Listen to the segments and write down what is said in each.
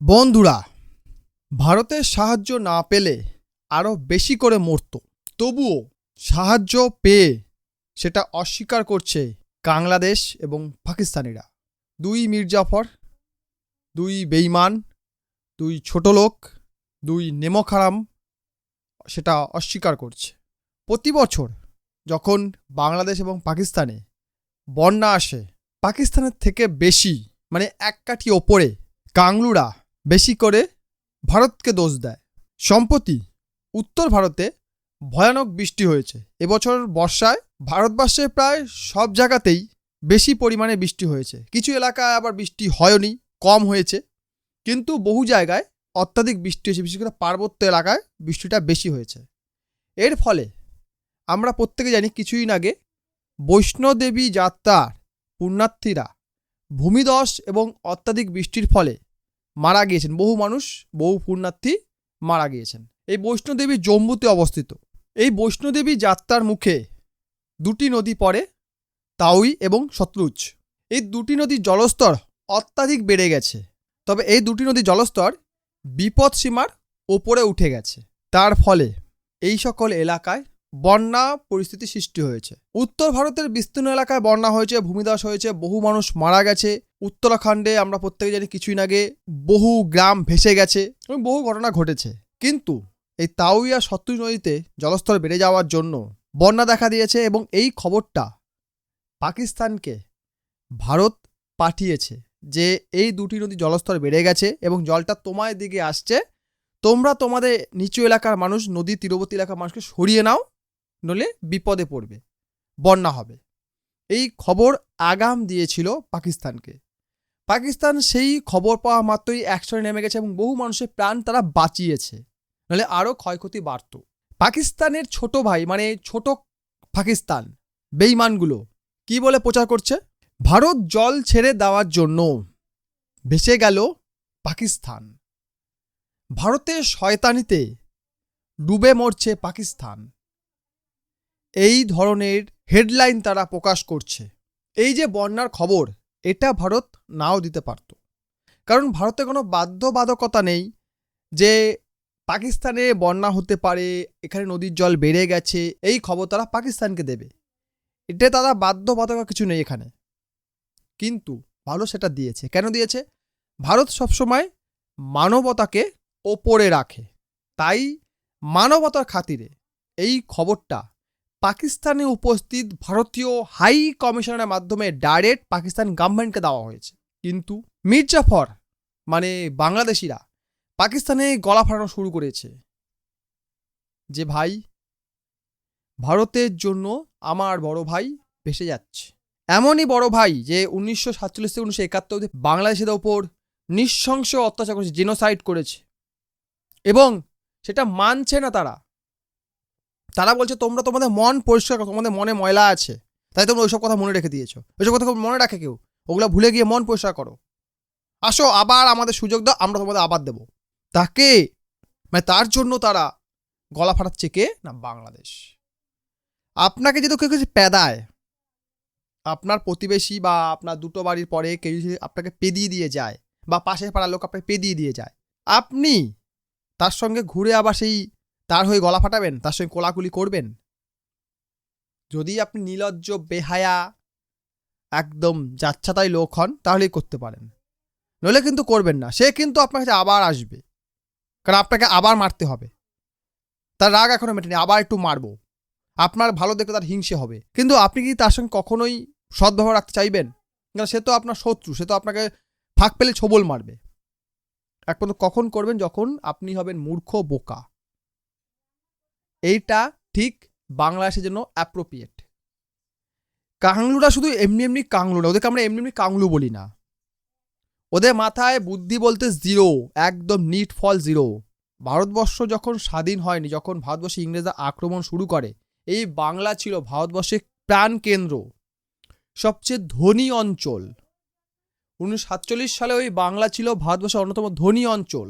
বন্ধুরা ভারতের সাহায্য না পেলে আরও বেশি করে মরত। তবুও সাহায্য পেয়ে সেটা অস্বীকার করছে বাংলাদেশ এবং পাকিস্তানিরা। দুই মির্জাফর, দুই বেইমান দুই ছোট লোক, দুই নেমখারাম সেটা অস্বীকার করছে। প্রতি বছর যখন বাংলাদেশ এবং পাকিস্তানে বন্যা আসে, পাকিস্তানের থেকে বেশি মানে এক কাঠি ওপরে কাংলুরা বেশি করে ভারতকে দোষ দেয়। সম্প্রতি উত্তর ভারতে ভয়ানক বৃষ্টি হয়েছে। এবছর বর্ষায় ভারতবর্ষে প্রায় সব জায়গাতেই বেশি পরিমাণে বৃষ্টি হয়েছে। কিছু এলাকায় আবার বৃষ্টি হয়নি, কম হয়েছে। কিন্তু বহু জায়গায় অত্যাধিক বৃষ্টি হয়েছে। বিশেষ করে পার্বত্য এলাকায় বৃষ্টিটা বেশি হয়েছে। এর ফলে আমরা প্রত্যেকে জানি কিছুদিন আগে বৈষ্ণোদেবী যাত্রার পুণ্যার্থীরা ভূমিধস এবং অত্যাধিক বৃষ্টির ফলে মারা গিয়েছেন। বহু মানুষ, বহু পুণ্যার্থী মারা গিয়েছেন। এই বৈষ্ণোদেবী জম্মুতে অবস্থিত। এই বৈষ্ণোদেবী যাত্রার মুখে দুটি নদী পড়ে, তাউই এবং শত্রুজ। এই দুটি নদীর জলস্তর অত্যাধিক বেড়ে গেছে। তবে এই দুটি নদীর জলস্তর বিপদ সীমার ওপরে উঠে গেছে। তার ফলে এই সকল এলাকায় বন্যা পরিস্থিতি সৃষ্টি হয়েছে। উত্তর ভারতের বিস্তীর্ণ এলাকায় বন্যা হয়েছে, ভূমিধস হয়েছে, বহু মানুষ মারা গেছে উত্তরাখণ্ডে আমরা প্রত্যেকে জানি কিছুদিন আগে বহু গ্রাম ভেসে গেছে এবং বহু ঘটনা ঘটেছে। কিন্তু এই তাউইয়া সত্তর নদীতে জলস্তর বেড়ে যাওয়ার জন্য বন্যা দেখা দিয়েছে এবং এই খবরটা পাকিস্তানকে ভারত পাঠিয়েছে যে এই দুটি নদী জলস্তর বেড়ে গেছে এবং জলটা তোমার দিকে আসছে। তোমরা তোমাদের নিচু এলাকার মানুষ, নদী তীরবর্তী এলাকার মানুষকে সরিয়ে নাও নলে বিপদে পড়বে, বন্যা হবে। এই খবর আগাম দিয়েছিল পাকিস্তানকে। পাকিস্তান সেই খবর পাওয়া মাত্রই অ্যাকশনে নেমে গেছে এবং বহু মানুষের প্রাণ তারা বাঁচিয়েছে। নাহলে আরও ক্ষয়ক্ষতি বাড়ত। পাকিস্তানের ছোট ভাই মানে ছোট পাকিস্তান, বেইমানগুলো কি বলে প্রচার করছে? ভারত জল ছেড়ে দেওয়ার জন্য ভেসে গেল পাকিস্তান। ভারতের শয়তানিতে ডুবে মরছে পাকিস্তান। এই ধরনের হেডলাইন তারা প্রকাশ করছে। এই যে বন্যার খবর এটা ভারত নাও দিতে পারত। কারণ ভারতে কোনো বাধ্যবাধকতা নেই যে পাকিস্তানে বন্যা হতে পারে, এখানে নদীর জল বেড়ে গেছে, এই খবর তারা পাকিস্তানকে দেবে। এটা তারা বাধ্যবাধকতা কিছু নেই এখানে। কিন্তু ভালো সেটা দিয়েছে। কেন দিয়েছে? ভারত সবসময় মানবতাকে ওপরে রাখে। তাই মানবতার খাতিরে এই খবরটা পাকিস্তানে উপস্থিত ভারতীয় হাই কমিশনের মাধ্যমে ডাইরেক্ট পাকিস্তান গভর্নমেন্টকে দেওয়া হয়েছে। কিন্তু মির্জাফর মানে বাংলাদেশিরা, পাকিস্তানে গলা ফাটানো শুরু করেছে। যে ভাই, ভারতের জন্য আমার বড় ভাই ভেসে যাচ্ছে। এমনই বড় ভাই যে উনিশশো সাতচল্লিশ থেকে উনিশশো একাত্তর অবধি বাংলাদেশের ওপর নৃশংস অত্যাচার করেছে জেনোসাইড করেছে। এবং সেটা মানছে না তারা। তারা বলছে, তোমরা তোমাদের মন পরিষ্কার করো, তোমাদের মনে ময়লা আছে। তাই তোমরা ওইসব কথা মনে রেখে দিয়েছ। ওইসব কথা মনে রাখে কেউ। ওগুলো ভুলে গিয়ে মন পরিষ্কার করো। আসো, আবার আমাদের সুযোগ দাও, আমরা তোমাদের আবার দেবো। তাকে? মানে তার জন্য তারা গলা ফাটাচ্ছে কে? না, বাংলাদেশ। আপনাকে যদি কেউ কিছু পেদায়, আপনার প্রতিবেশী বা আপনার দুটো বাড়ির পরে কেউ যদি আপনাকে পেদিয়ে দিয়ে যায়, বা পাশের পাড়ার লোক আপনাকে পেদিয়ে দিয়ে যায়, আপনি তার সঙ্গে ঘুরে আবার সেই তার হয়ে গলা ফাটাবেন? তার সঙ্গে কোলাকুলি করবেন? যদি আপনি নিলজ্জ, বেহায়া, একদম যাচ্ছাতাই লোক হন, তাহলেই করতে পারেন। নইলে কিন্তু করবেন না। সে কিন্তু আপনার কাছে আবার আসবে। কারণ আপনাকে আবার মারতে হবে। তার রাগ এখনও মেটেনি, আবার একটু মারবো। আপনার ভালো দেখে তার হিংসে হবে। কিন্তু আপনি কি তার সঙ্গে কখনোই সদ্ব্যবহার রাখতে চাইবেন? কারণ সে তো আপনার শত্রু, সে তো আপনাকে ফাঁক পেলে ছবল মারবে। এক পর্যন্ত কখন করবেন? যখন আপনি হবেন মূর্খ, বোকা। এইটা ঠিক বাংলাদেশের জন্য অ্যাপ্রোপ্রিয়েট কাংলুটা শুধু এমনি এমনি কাংলু না, ওদেরকে আমরা এমনি এমনি কাংলু বলি না। ওদের মাথায় বুদ্ধি বলতে জিরো একদম নিট ফল জিরো ভারতবর্ষ যখন স্বাধীন হয়নি, যখন ভারতবর্ষে ইংরেজরা আক্রমণ শুরু করে, এই বাংলা ছিল ভারতবর্ষের প্রাণ কেন্দ্র সবচেয়ে ধনী অঞ্চল। উনিশশো সাতচল্লিশ সালে ওই বাংলা ছিল ভারতবর্ষের অন্যতম ধনী অঞ্চল।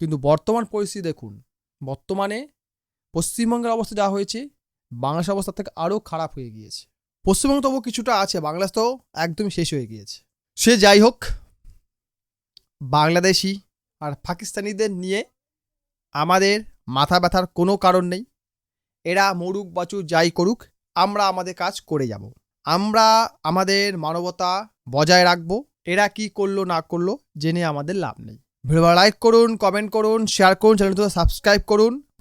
কিন্তু বর্তমান পরিস্থিতি দেখুন, বর্তমানে পশ্চিমবঙ্গের অবস্থা যা হয়েছে, বাংলাদেশের অবস্থা থেকে আরও খারাপ হয়ে গিয়েছে। পশ্চিমবঙ্গ তবু কিছুটা আছে, বাংলাদেশ তো একদমই শেষ হয়ে গিয়েছে। সে যাই হোক, বাংলাদেশি আর পাকিস্তানিদের নিয়ে আমাদের মাথা ব্যথার কোনো কারণ নেই। এরা মরুক, বাচুক, যাই করুক, আমরা আমাদের কাজ করে যাব। আমরা আমাদের মানবতা বজায় রাখব। এরা কি করল, না করল, জেনে আমাদের লাভ নেই। ভিডিও লাইক করুন কমেন্ট করুন শেয়ার করুন চ্যানেলটি সাবস্ক্রাইব করুন।